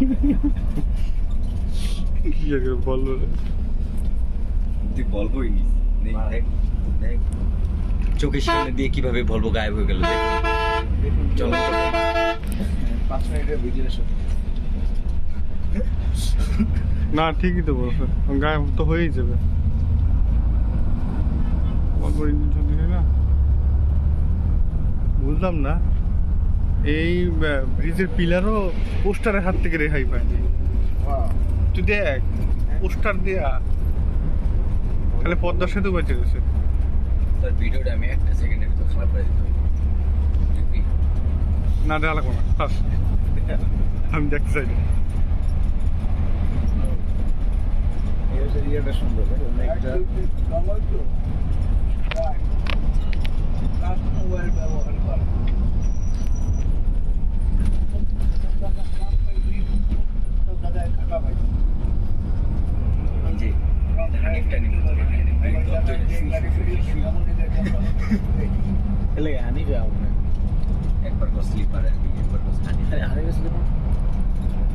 কি করে বলব তুই বলবোই নি দেখ দেখ দেখ। চোখের সামনে দিয়ে কীভাবে বলব গায়েব হয়ে গেল চলো। পাঁচ মিনিটের ভিডিও না ঠিকই তো বলছো। গায়ে তো হয়েই যাবে। বলব না। বুঝলাম না। এই ব্রিজের পিলারও পোস্টারের হাত থেকে রেহাই পায়নি তুই দেখ পোস্টার দেয়া। খালি পদ্মা সেতু বেঁচে গেছে। তোর ভিডিওটা আমি একটা সেকেন্ডের ভিতর খারাপ করে দিতে না দেওয়া লাগবো না। আমি দেখতে চাই। ইয়েটা সুন্দর एक पर को स्लीपर है एक पर को स्लीपर है आ रहे हो स्लीपर